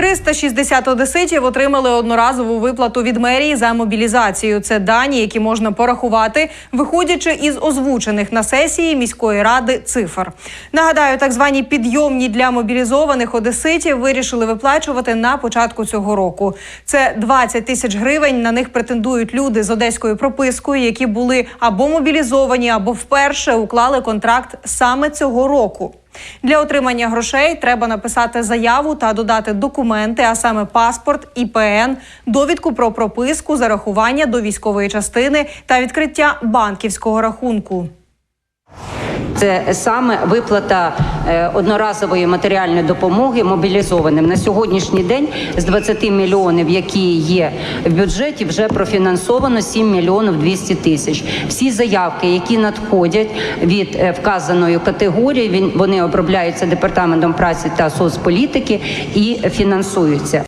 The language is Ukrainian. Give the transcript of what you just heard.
360 одеситів отримали одноразову виплату від мерії за мобілізацію. Це дані, які можна порахувати, виходячи із озвучених на сесії міської ради цифр. Нагадаю, так звані підйомні для мобілізованих одеситів вирішили виплачувати на початку цього року. Це 20 тисяч гривень. На них претендують люди з одеською пропискою, які були або мобілізовані, або вперше уклали контракт саме цього року. Для отримання грошей треба написати заяву та додати документи, а саме паспорт, ІПН, довідку про прописку, зарахування до військової частини та відкриття банківського рахунку. Це саме виплата е, одноразової матеріальної допомоги мобілізованим на сьогоднішній день з 20 мільйонів, які є в бюджеті, вже профінансовано 7 мільйонів 200 тисяч. Всі заявки, які надходять від е, вказаної категорії, він вони обробляються департаментом праці та соцполітики і фінансуються.